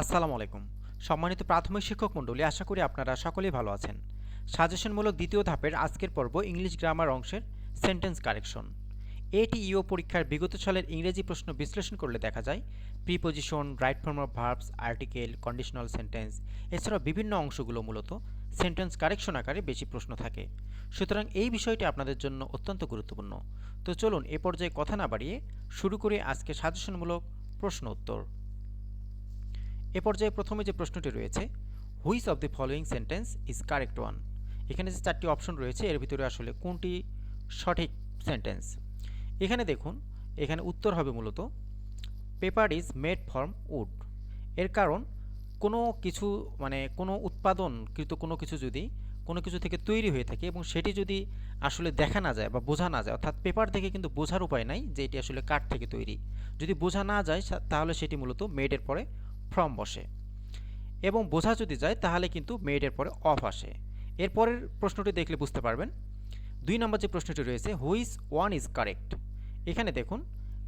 আসসালামু আলাইকুম। সম্মানিত প্রাথমিক শিক্ষক মণ্ডলী, আশা করি আপনারা সকলেই ভালো আছেন। সাজেশনমূলক দ্বিতীয় ধাপের আজকের পর্ব ইংলিশ গ্রামার অংশের সেন্টেন্স কারেকশন। এটি ইও পরীক্ষার বিগত সালের ইংরেজি প্রশ্ন বিশ্লেষণ করলে দেখা যায়, preposition, right form of verbs, article, conditional sentence, এছাড়াও বিভিন্ন অংশগুলো মূলত সেন্টেন্স কারেকশন আকারে বেশি প্রশ্ন থাকে। সুতরাং এই বিষয়টি আপনাদের জন্য অত্যন্ত গুরুত্বপূর্ণ। তো চলুন এ পর্যায়ে কথা না বাড়িয়ে শুরু করে আজকে সাজেশনমূলক প্রশ্ন উত্তর। এ পর্যায়ে প্রথমে যে প্রশ্নটি রয়েছে which of the following sentence is correct one এখানে যে চারটি অপশন রয়েছে, এর ভিতরে আসলে কোনটি সঠিক সেন্টেন্স এখানে দেখুন, এখানে উত্তর হবে মূলত paper is made form wood এর কারণ, কোনো কিছু মানে কোনো উৎপাদনকৃত কোনো কিছু যদি কোনো কিছু থেকে তৈরি হয়ে থাকে এবং সেটি যদি আসলে দেখা না যায় বা বোঝা না যায়, অর্থাৎ পেপার থেকে কিন্তু বোঝার উপায় নাই যে এটি আসলে কাঠ থেকে তৈরি। যদি বোঝা না যায় তাহলে সেটি মূলত মেডের পরে ফ্রম বসে। এবং বোঝা যদি যায়, তাহলে কিন্তু মেডের পরে অফ আসে। এরপরের প্রশ্নটি দেখলে বুঝতে পারবেন। দুই নম্বর যে প্রশ্নটি রয়েছে হুইস ওয়ান ইজ কারেক্ট এখানে দেখুন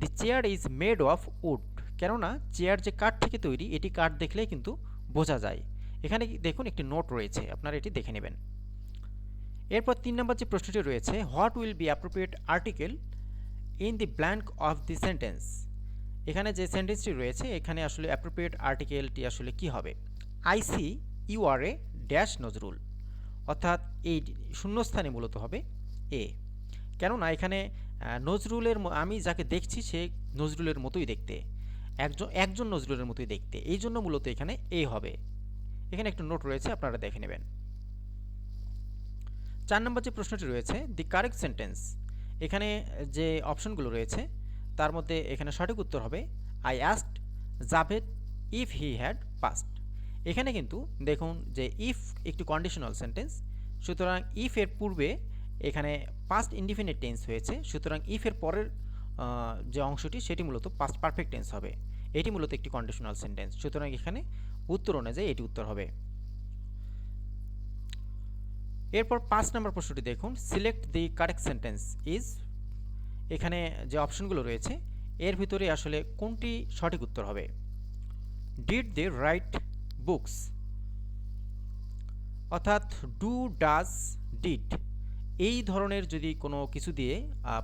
the chair is made of wood কেননা চেয়ার যে কাঠ থেকে তৈরি, এটি কাঠ দেখলেই কিন্তু বোঝা যায়। এখানে দেখুন, একটি নোট রয়েছে। আপনারা এটি দেখে নেবেন। এরপর তিন নম্বর যে প্রশ্নটি রয়েছে what will be appropriate article in the blank of the sentence এখানে যে সেন্টেন্সটি রয়েছে, এখানে আসলে অ্যাপ্রোপ্রিয়েট আর্টিকেলটি আসলে কি হবে? I see you are a dash Nazrul. অর্থাৎ এই শূন্যস্থানে মূলত হবে এ কেননা এখানে নজরুলের আমি যাকে দেখছি সে নজরুলের মতোই দেখতে। একজন একজন নজরুলের মতোই দেখতে। এই জন্য মূলত এখানে এ হবে। এখানে একটু নোট রয়েছে, আপনারা দেখে নেবেন। চার নম্বর যে প্রশ্নটি রয়েছে দি কারেক্ট সেন্টেন্স এখানে যে অপশনগুলো রয়েছে তার মধ্যে এখানে সঠিক উত্তর হবে I asked Javed if he had passed এখানে কিন্তু দেখুন যে ইফ একটি কন্ডিশনাল সেন্টেন্স সুতরাং ইফ এর পূর্বে এখানে পাস্ট ইনডিফিনিট টেন্স হয়েছে, সুতরাং ইফ এর পরের যে অংশটি সেটি মূলত পাস্ট পারফেক্ট টেন্স হবে। এটি মূলত একটি কন্ডিশনাল সেন্টেন্স সুতরাং এখানে উত্তর অনুযায়ী এটি উত্তর হবে। এরপর পাঁচ নম্বর প্রশ্নটি দেখুন select the correct sentence is এখানে যে অপশনগুলো রয়েছে, এর ভিতরে আসলে কোনটি সঠিক উত্তর হবে? ডিড দে রাইট বুকস অর্থাৎ ডু ডাজ ডিড এই ধরনের যদি কোনো কিছু দিয়ে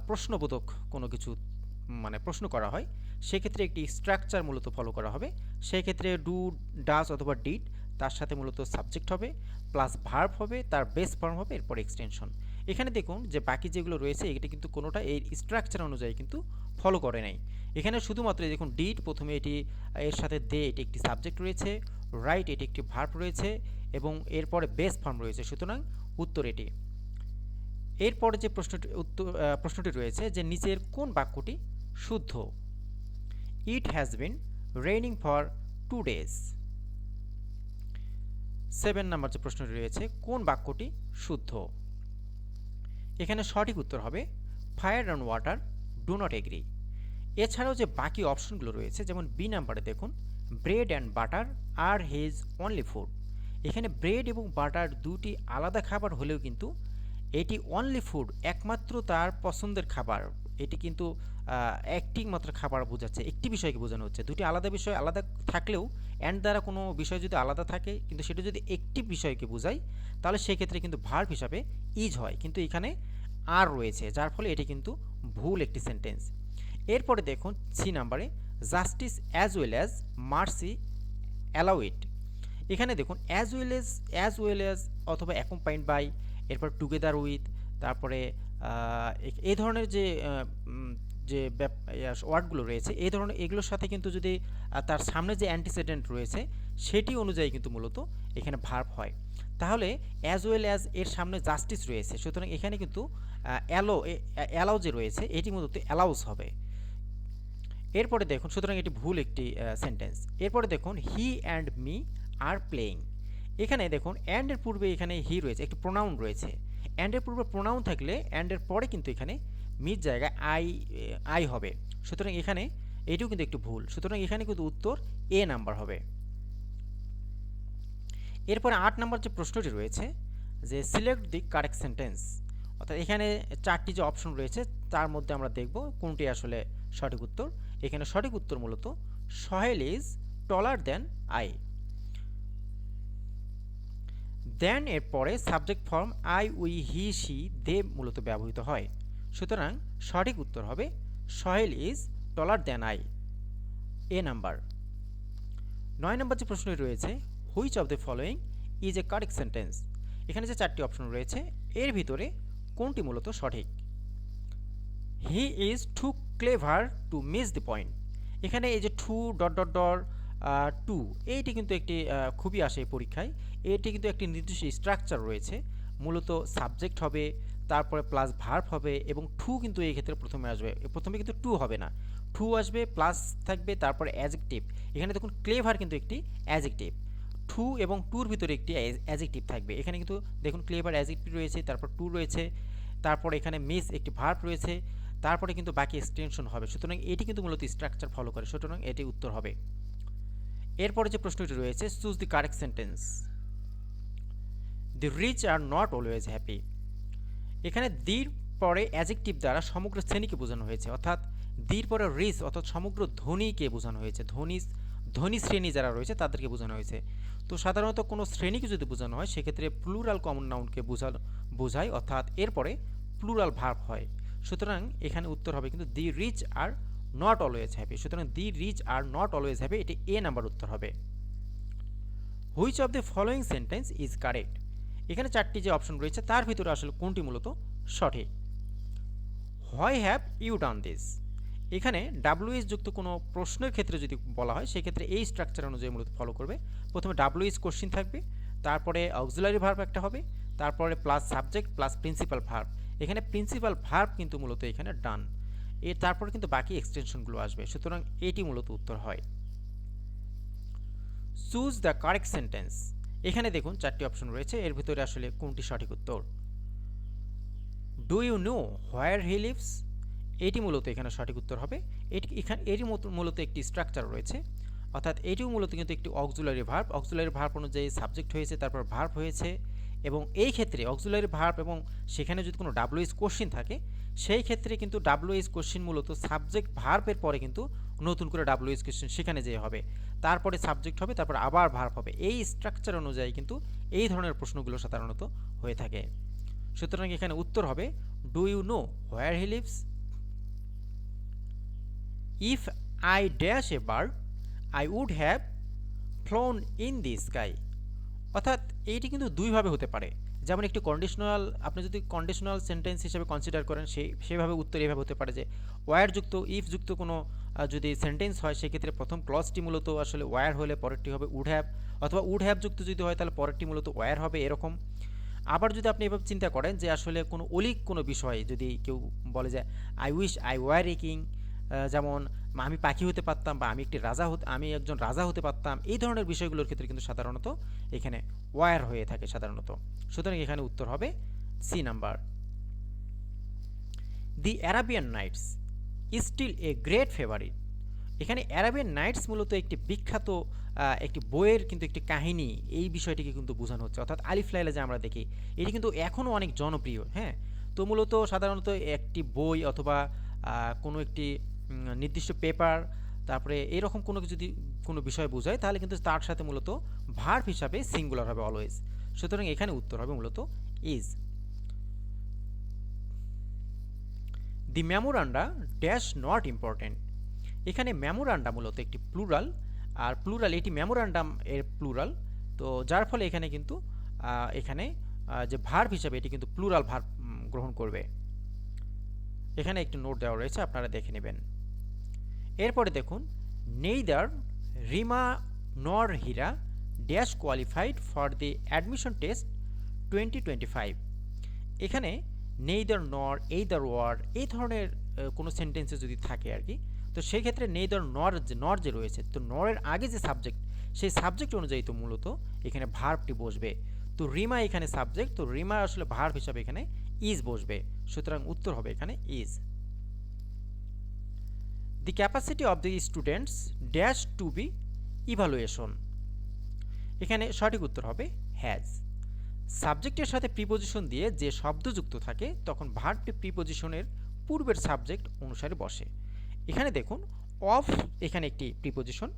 প্রশ্নবোধক কোনো কিছু মানে প্রশ্ন করা হয়, সেক্ষেত্রে একটি স্ট্রাকচার মূলত ফলো করা হবে। সেক্ষেত্রে ডু ডাজ অথবা ডিড তার সাথে মূলত সাবজেক্ট হবে প্লাস ভার্ব হবে, তার বেস ফর্ম হবে, এরপর এক্সটেনশন এখানে দেখুন যে বাকি যেগুলো রয়েছে, এটি কিন্তু কোনোটা এই স্ট্রাকচার অনুযায়ী কিন্তু ফলো করে নাই। এখানে শুধুমাত্র দেখুন ডিড প্রথমে এটি, এর সাথে দে এটি একটি সাবজেক্ট রয়েছে রাইট এটি একটি ভার্ব রয়েছে এবং এরপরে বেস ফর্ম রয়েছে, সুতরাং উত্তর এটি। এরপরে যে প্রশ্নটি উত্তর প্রশ্নটি রয়েছে যে নিচের কোন বাক্যটি শুদ্ধ? It has been raining for two days seven number যে প্রশ্নটি রয়েছে, কোন বাক্যটি শুদ্ধ? এখানে সঠিক উত্তর হবে fire and water do not agree এছাড়াও যে বাকি অপশনগুলো রয়েছে, যেমন বি নাম্বারে দেখুন bread and butter are has only food এখানে ব্রেড এবং বাটার দুটি আলাদা খাবার হলেও কিন্তু এটি অনলি ফুড একমাত্র তার পছন্দের খাবার। এটি কিন্তু একটি মাত্র খাবার বোঝাচ্ছে, একটি বিষয়কে বোঝানো হচ্ছে। দুটি আলাদা বিষয় আলাদা থাকলেও অ্যান্ড দ্বারা কোনো বিষয় যদি আলাদা থাকে, কিন্তু সেটা যদি একটি বিষয়কে বোঝায়, তাহলে সেক্ষেত্রে কিন্তু ভার্ভ হিসাবে ইজ হয়। কিন্তু এখানে আর রয়েছে, যার ফলে এটি কিন্তু ভুল একটি সেন্টেন্স এরপরে দেখুন সি নাম্বারে justice as well as mercy allow it এখানে দেখুন as well as as well as অথবা অ্যাকম্পাইন্ড বাই এরপর টুগেদার উইথ তারপরে এই ধরনের যে যে ওয়ার্ডগুলো রয়েছে এই ধরনের, এগুলোর সাথে কিন্তু যদি তার সামনে যে অ্যান্টিসিডেন্ট রয়েছে, সেটি অনুযায়ী কিন্তু মূলত এখানে ভার্ব হয়। তাহলে অ্যাজ ওয়েল অ্যাজ এর সামনে জাস্টিস রয়েছে, সুতরাং এখানে কিন্তু অ্যালো অ্যালাউ যে রয়েছে, এটি মূলত অ্যালাউস হবে। এরপরে দেখুন, সুতরাং এটি ভুল একটি সেন্টেন্স এরপরে দেখুন he and me are playing এখানে দেখুন অ্যান্ডের পূর্বে এখানে হি রয়েছে, একটি প্রোনাউন রয়েছে। অ্যান্ডের পূর্বে প্রোনাউন থাকলে অ্যান্ডের পরে কিন্তু এখানে মির জায়গায় আই আই হবে। সুতরাং এখানে এটিও কিন্তু একটু ভুল। সুতরাং এখানে কিন্তু উত্তর এ নাম্বার হবে। এরপরে আট নাম্বার যে প্রশ্নটি রয়েছে, যে সিলেক্ট দি কারেক্ট সেন্টেন্স অর্থাৎ এখানে চারটি যে অপশন রয়েছে, তার মধ্যে আমরা দেখব কোনটি আসলে সঠিক উত্তর। এখানে সঠিক উত্তর মূলত, Sohel is taller than I then এর পরে subject form I we he she they মূলত ব্যবহৃত হয়। সুতরাং সঠিক উত্তর হবে, Sohel is taller than I A number নয় নম্বর যে প্রশ্নটি রয়েছে which of the following is a correct sentence এখানে যে চারটি অপশন রয়েছে, এর ভিতরে কোনটি মূলত সঠিক? He is too clever to miss the point এখানে এই যে to dot dot dot to, এইটি কিন্তু একটি খুবই আসে পরীক্ষায়। এটি কিন্তু একটি নির্দিষ্ট স্ট্রাকচার রয়েছে। মূলত সাবজেক্ট হবে, তারপরে প্লাস ভার্ভ হবে এবং টু কিন্তু এই ক্ষেত্রে প্রথমে আসবে। প্রথমে কিন্তু টু হবে না। টু আসবে প্লাস থাকবে, তারপরে অ্যাজেক্টিভ এখানে দেখুন ক্লেভার কিন্তু একটি অ্যাজেক্টিভ টু এবং টুর ভিতরে একটি অ্যাজেক্টিভ থাকবে। এখানে কিন্তু দেখুন ক্লেভার অ্যাজেক্টিভ রয়েছে, তারপর টু রয়েছে, তারপর এখানে মিস একটি ভার্ভ রয়েছে, তারপরে কিন্তু বাকি এক্সটেনশন হবে। সুতরাং এটি কিন্তু মূলত স্ট্রাকচার ফলো করে। সুতরাং এটি উত্তর হবে। এরপরে যে প্রশ্নটি রয়েছে choose the correct sentence the rich are not always happy এখানে দির পরে অ্যাজেক্টিভ দ্বারা সমগ্র শ্রেণীকে বোঝানো হয়েছে, অর্থাৎ দির পরে রিচ অর্থাৎ সমগ্র ধনীকে বোঝানো হয়েছে। ধনী ধনী শ্রেণি যারা রয়েছে, তাদেরকে বোঝানো হয়েছে। তো সাধারণত কোনো শ্রেণীকে যদি বোঝানো হয়, সেক্ষেত্রে প্লুরাল কমন নাউনকে বোঝানো বোঝায়, অর্থাৎ এরপরে প্লুরাল ভার্ব হয়। সুতরাং এখানে উত্তর হবে কিন্তু the rich are not always happy সুতরাং the rich are not always happy এটি এ নাম্বার উত্তর হবে। Which of the following sentence is correct এখানে চারটি যে অপশন রয়েছে, তার ভিতরে আসলে কোনটি মূলত সঠিক? Why have you done this এখানে ডাব্লিউএস যুক্ত কোনো প্রশ্নের ক্ষেত্রে যদি বলা হয়, সেক্ষেত্রে এই স্ট্রাকচার অনুযায়ী মূলত ফলো করবে। প্রথমে ডাব্লিউএস কোশ্চিন থাকবে, তারপরে অক্সিলারি ভার্ব একটা হবে, তারপরে plus subject plus principal verb এখানে প্রিন্সিপাল ভার্ব কিন্তু মূলত এখানে ডান এর তারপরে কিন্তু বাকি এক্সটেনশনগুলো আসবে। সুতরাং এটি মূলত উত্তর হয়। চুজ দ্য কারেক্ট সেন্টেন্স এখানে দেখুন, চারটি অপশন রয়েছে। এর ভিতরে আসলে কোনটি সঠিক উত্তর? Do you know where he lives এটি মূলত এখানে সঠিক উত্তর হবে। এটি এখানে, এরই মূলত একটি স্ট্রাকচার রয়েছে। অর্থাৎ এটিও মূলত কিন্তু একটি অক্সুলারি ভার্ব অক্সুলারি ভার্ব অনুযায়ী সাবজেক্ট হয়েছে, তারপর ভার্ব হয়েছে এবং এই ক্ষেত্রে অক্সুলারি ভার্ব এবং সেখানে যদি কোনো ডাব্লিউএস কোশ্চিন থাকে সেই ক্ষেত্রে কিন্তু ডাব্লিউএস কোশ্চিন মূলত সাবজেক্ট ভার্বের পরে কিন্তু নতুন করে ডাব্লিউএস কোশ্চিন সেখানে যেয়ে হবে। তারপরে সাবজেক্ট হবে, তারপর আবার ভার্ব হবে। এই স্ট্রাকচার অনুযায়ী কিন্তু এই ধরনের প্রশ্নগুলো সাধারণত হয়ে থাকে। সুতরাং এখানে উত্তর হবে do you know where he lives if I dash a bird I would have flown in the sky অর্থাৎ এইটি কিন্তু দুইভাবে হতে পারে। যেমন একটি কন্ডিশনাল আপনি যদি কন্ডিশনাল সেন্টেন্স হিসেবে কনসিডার করেন সেই সেভাবে উত্তর এভাবে হতে পারে যে ওয়ার যুক্ত ইফ যুক্ত কোনো যদি সেন্টেন্স হয়, সেক্ষেত্রে প্রথম ক্লজটি মূলত আসলে ওয়ার হলে পরেরটি হবে উড হ্যাভ অথবা উড হ্যাভ যুক্ত যদি হয়, তাহলে পরেরটি মূলত ওয়ার হবে এরকম। আবার যদি আপনি এভাবে চিন্তা করেন যে, আসলে কোনো অলিক কোনো বিষয়ে যদি কেউ বলে যে I wish I were king যেমন আমি পাখি হতে পারতাম বা আমি একটি রাজা হতে, আমি একজন রাজা হতে পারতাম। এই ধরনের বিষয়গুলোর ক্ষেত্রে কিন্তু সাধারণত এখানে ওয়ার হয়ে থাকে সাধারণত। সুতরাং এখানে উত্তর হবে C number. The Arabian Nights still a great favourite. এখানে অ্যারাবিয়ান নাইটস মূলত একটি বিখ্যাত একটি বইয়ের কিন্তু একটি কাহিনী। এই বিষয়টিকে কিন্তু বোঝানো হচ্ছে। অর্থাৎ আলিফ লাইলা যে আমরা দেখি, এটি কিন্তু এখনও অনেক জনপ্রিয় হ্যাঁ? তো মূলত সাধারণত একটি বই অথবা কোনো একটি নির্দিষ্ট পেপার তারপরে এরকম কোনো যদি কোনো বিষয় বোঝায়, তাহলে কিন্তু তার সাথে মূলত ভার্ব হিসাবে সিঙ্গুলার হবে অলওয়েজ সুতরাং এখানে উত্তর হবে মূলত is the memoranda dash not important এখানে মেমোরান্ডা মূলত একটি প্লুরাল আর প্লুরাল এটি মেমোরান্ডাম এর প্লুরাল তো যার ফলে এখানে কিন্তু এখানে যে ভার্ব হিসাবে এটি কিন্তু প্লুরাল ভার্ব গ্রহণ করবে। এখানে একটি নোট দেওয়া রয়েছে, আপনারা দেখে নেবেন। এরপরে দেখুন neither Rima nor Hira dash qualified for the admission test twenty twenty five এখানে নেইদার নর এইদার ওয়ার এই ধরনের কোনো সেন্টেন্সে যদি থাকে আর কি, তো সেই ক্ষেত্রে নেইদার নর যে নর যে রয়েছে, তো নরের আগে যে সাবজেক্ট সেই সাবজেক্ট অনুযায়ী তো মূলত এখানে ভার্বটি বসবে। তো রিমা এখানে সাবজেক্ট তো রিমা আসলে ভার্ব হিসাবে এখানে ইজ বসবে। সুতরাং উত্তর হবে এখানে is the capacity of the students dash to be evaluation এখানে সঠিক উত্তর হবে হ্যাজ সাবজেক্টের সাথে প্রিপোজিশন দিয়ে যে শব্দ যুক্ত থাকে, তখন ভার্বটি প্রিপোজিশনের পূর্বের সাবজেক্ট অনুসারে বসে। এখানে দেখুন অফ এখানে একটি প্রিপোজিশন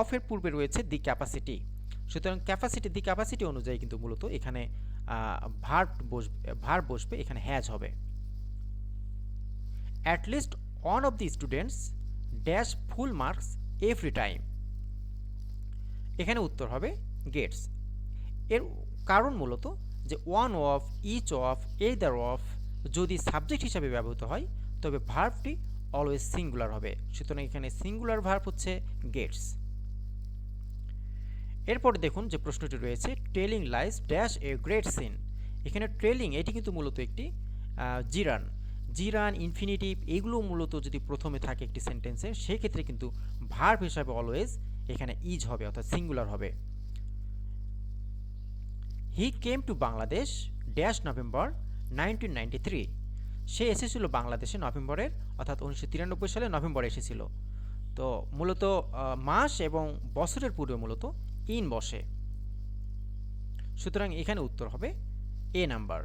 অফের পূর্বে রয়েছে দি ক্যাপাসিটি সুতরাং ক্যাপাসিটি দি ক্যাপাসিটি অনুযায়ী কিন্তু মূলত এখানে ভার্ব বসবে ভার্ব বসবে, এখানে হ্যাজ হবে। At least one of the students dash full marks every time. এখানে উত্তর হবে গেটস। এর কারণ মূলত যে one of, each of, either of যদি সাবজেক্ট হিসাবে ব্যবহৃত হয়, তবে ভার্বটি অলওয়েজ সিঙ্গুলার হবে। সুতরাং এখানে সিঙ্গুলার ভার্ব হচ্ছে গেটস। এরপর দেখুন যে প্রশ্নটি রয়েছে telling lies dash a great sin এখানে ট্রেলিং এটি কিন্তু মূলত একটি জিরান। জিরান ইনফিনিটিভ এগুলো মূলত যদি প্রথমে থাকে একটি সেন্টেন্সে সেক্ষেত্রে কিন্তু ভার্ব হিসাবে অলওয়েজ এখানে ইজ হবে, অর্থাৎ সিঙ্গুলার হবে। He came to Bangladesh dash November nineteen ninety three সে এসেছিল বাংলাদেশে নভেম্বরের, অর্থাৎ উনিশশো তিরানব্বই সালে নভেম্বরে এসেছিল। তো মূলত মাস এবং বছরের পূর্বে মূলত ইন বসে। সুতরাং এখানে উত্তর হবে A number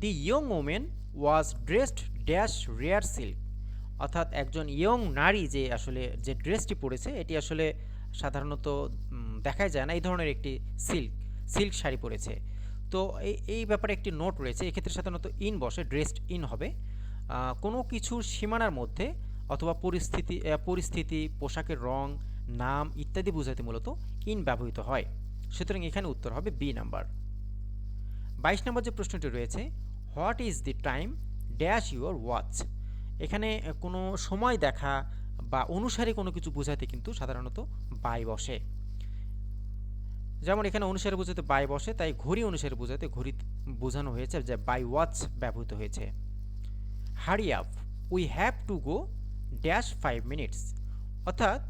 the young women was dressed dash rare silk. অর্থাৎ একজন ইয়ং নারী যে আসলে যে ড্রেসটি পরেছে, এটি আসলে সাধারণত দেখাই যায় না, এই ধরনের একটি সিল্ক সিল্ক শাড়ি পরেছে। তো এই এই ব্যাপারে একটি নোট রয়েছে, এক্ষেত্রে সাধারণত ইন বসে, ড্রেসড ইন হবে। কোনো কিছুর সীমানার মধ্যে অথবা পরিস্থিতি পরিস্থিতি, পোশাকের রং, নাম ইত্যাদি বোঝাতে মূলত ইন ব্যবহৃত হয়। সুতরাং এখানে উত্তর হবে বি নাম্বার। বাইশ নম্বর যে প্রশ্নটি রয়েছে what is the time dash your watch. এখানে কোনো সময় দেখা বা অনুসারে কোনো কিছু বোঝাতে কিন্তু সাধারণত বাই বসে। যেমন এখানে অনুসারে বোঝাতে বাই বসে, তাই ঘড়ি অনুসারে বোঝাতে ঘড়ি বোঝানো হয়েছে যে বাই ওয়াচ ব্যবহৃত হয়েছে। Hurry up, we have to go dash five minutes. অর্থাৎ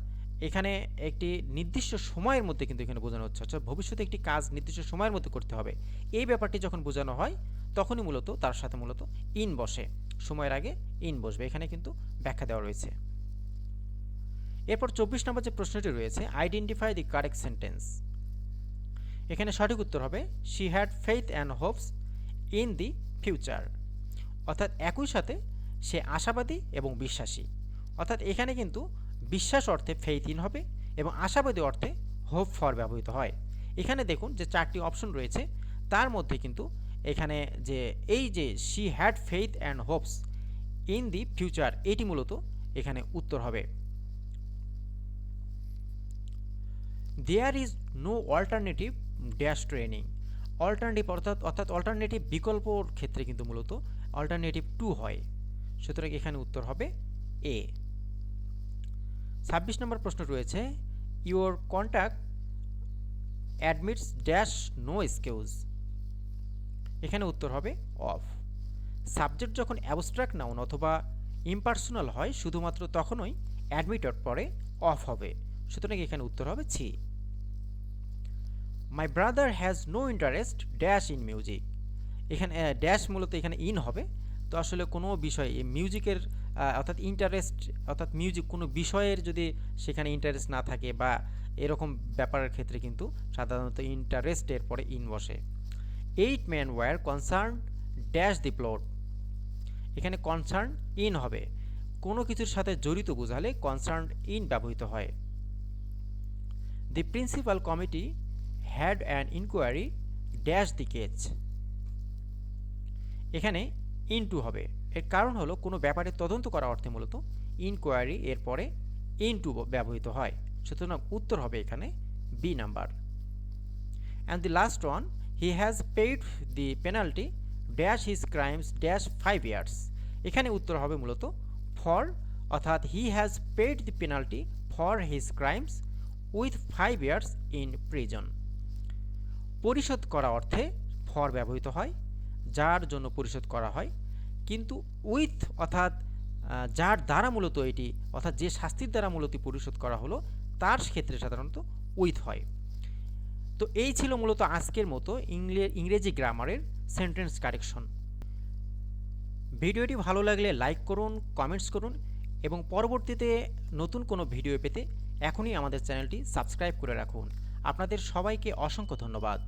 এখানে একটি নির্দিষ্ট সময়ের মধ্যে কিন্তু এখানে বোঝানো হচ্ছে, অর্থাৎ ভবিষ্যতে একটি কাজ নির্দিষ্ট সময়ের মধ্যে করতে হবে। এই ব্যাপারটি যখন বোঝানো হয় তখনই মূলত তার সাথে মূলত ইন বসে। সময়ের আগে ইন বসবে। এখানে কিন্তু ব্যাখ্যা দেওয়া রয়েছে। এরপর চব্বিশ নম্বর যে প্রশ্নটি রয়েছে আইডেন্টিফাই দি কারেক্ট সেন্টেন্স এখানে সঠিক উত্তর হবে she had faith and hopes in the future অর্থাৎ একই সাথে সে আশাবাদী এবং বিশ্বাসী। অর্থাৎ এখানে কিন্তু বিশ্বাস অর্থে ফেইথ ইন হবে এবং আশাবাদী অর্থে হোপ ফর ব্যবহৃত হয়। এখানে দেখুন যে চারটি অপশন রয়েছে। তার মধ্যে কিন্তু এখানে যে এই যে she had faith and hopes in the future এটি মূলত এখানে উত্তর হবে। There is no alternative dash training alternative অর্থাৎ অর্থাৎ অল্টারনেটিভ বিকল্পর ক্ষেত্রে কিন্তু মূলত অল্টারনেটিভ টু হয়। সুতরাং এখানে উত্তর হবে এ ছাব্বিশ নম্বর প্রশ্ন রয়েছে your contact admits dash no excuse এখানে উত্তর হবে অফ। সাবজেক্ট যখন অ্যাবস্ট্রাক্ট নাউন অথবা ইম্পার্সোনাল হয়, শুধুমাত্র তখনই অ্যাডমিটর পরে অফ হবে। সুতরাং এখানে উত্তর হবে C. My brother has no interest dash in music এখানে ড্যাশ মূলত এখানে ইন হবে। তো আসলে কোনো বিষয় মিউজিকের অর্থাৎ ইন্টারেস্ট অর্থাৎ মিউজিক কোনো বিষয়ের যদি সেখানে ইন্টারেস্ট না থাকে বা এরকম ব্যাপারের ক্ষেত্রে কিন্তু সাধারণত ইন্টারেস্টের পরে ইন বসে। Eight man were concern dash the plot এখানে কনসার্ন ইন হবে। কোনো কিছুর সাথে জড়িত বোঝালে কনসার্ন ইন ব্যবহৃত হয়। The principal committee had an inquiry dash the case এখানে ইনটু হবে। এর কারণ হলো কোনো ব্যাপারে তদন্ত করা অর্থে মূলত ইনকোয়ারি এর পরে ইনটু ব্যবহৃত হয়। সুতরাং উত্তর হবে এখানে B number and the last one he has paid the penalty dash his crimes dash five years এখানে উত্তর হবে মূলত ফর অর্থাৎ he has paid the penalty for his crimes with five years in prison পরিশোধ করা অর্থে for ব্যবহৃত হয়, যার জন্য পরিশোধ করা হয়। কিন্তু উইথ অর্থাৎ যার দ্বারা মূলত এটি, অর্থাৎ যে শাস্তির দ্বারা মূলত পরিশোধ করা হলো, তার ক্ষেত্রে সাধারণত উইথ হয়। তো এই ছিল মূলত আজকের মতো ইংরেজি গ্রামারের সেন্টেন্স কারেকশন ভিডিওটি ভালো লাগলে লাইক করুন কমেন্টস করুন এবং পরবর্তীতে নতুন কোনো ভিডিও পেতে এখনই আমাদের চ্যানেলটি সাবস্ক্রাইব করে রাখুন। আপনাদের সবাইকে অসংখ্য ধন্যবাদ।